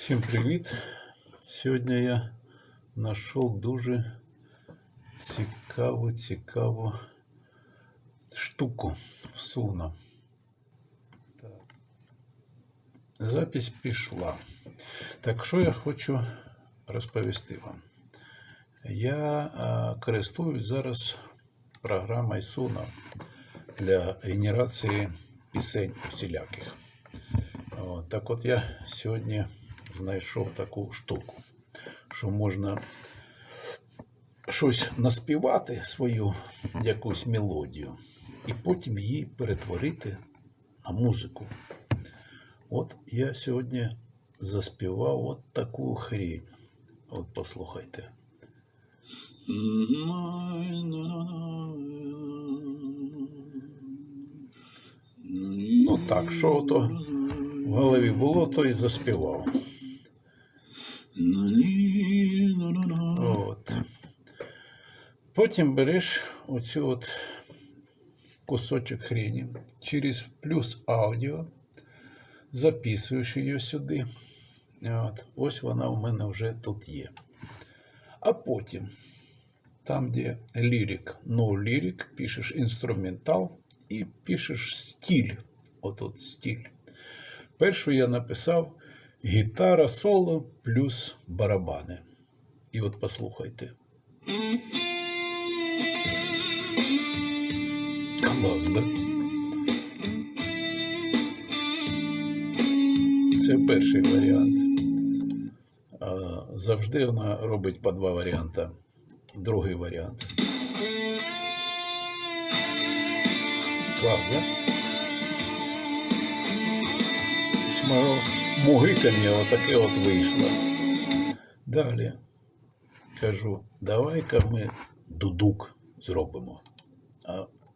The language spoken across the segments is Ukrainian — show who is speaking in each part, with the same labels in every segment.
Speaker 1: Всім привіт! Сьогодні я знайшов дуже цікаву, цікаву штуку в Суна. Запись пішла. Так що я хочу розповісти вам. Я користуюсь зараз програмою Суна для генерації пісень всіляких. От, так от я сьогодні знайшов таку штуку, що можна щось наспівати свою якусь мелодію, і потім її перетворити на музику. От я сьогодні заспівав от таку хрінь. От послухайте. Ну так, що то в голові було, то і заспівав. От. Потім береш оцю от кусочок хрені через плюс аудіо, записуєш її сюди. От. Ось вона у мене вже тут є. А потім, там, де лірик, no лірик, пишеш інструментал і пишеш стиль. Отут стиль. Першу я написав гітара соло плюс барабани. І от послухайте. Клас? Це перший варіант. Завжди вона робить по два варіанти. Другий варіант. Клас, мого мугикання отаке от вийшло. Далі кажу, давай-ка ми дудук зробимо.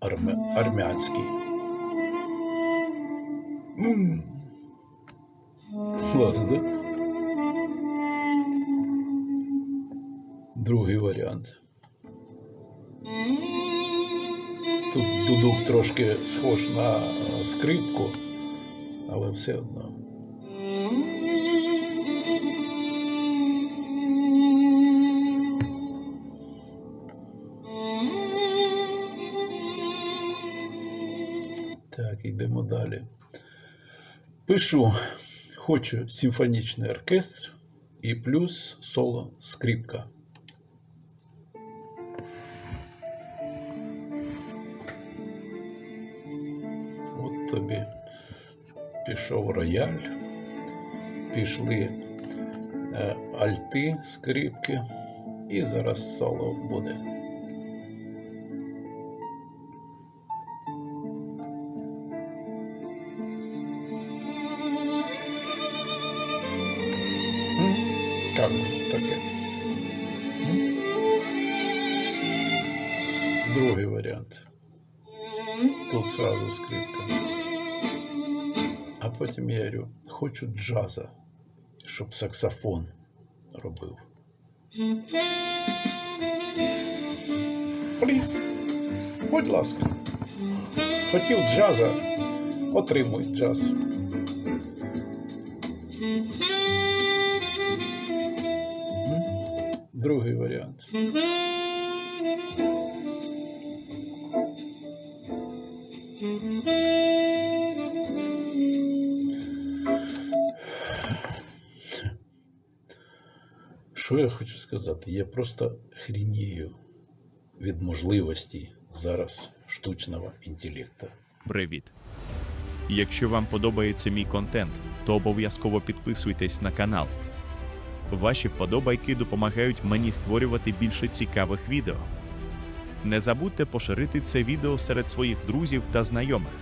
Speaker 1: Армя- армянський. Клас, да? Другий варіант. Тут дудук трошки схож на е, скрипку, але все одно. Так, йдемо далі. Пишу, хочу симфонічний оркестр і плюс соло скрипка. От тобі пішов рояль, пішли е, альти, скрипки, і зараз соло буде. Як таке? М? Другий варіант. Тут сразу скрипка. А потім я говорю, хочу джаза, щоб саксофон робив. Пліс, будь ласка. Хотів джаза, отримуй джаз. Другий варіант. Що я хочу сказати? Я просто хрінію від можливості зараз штучного інтелекту.
Speaker 2: Привіт! Якщо вам подобається мій контент, то обов'язково підписуйтесь на канал. Ваші вподобайки допомагають мені створювати більше цікавих відео. Не забудьте поширити це відео серед своїх друзів та знайомих.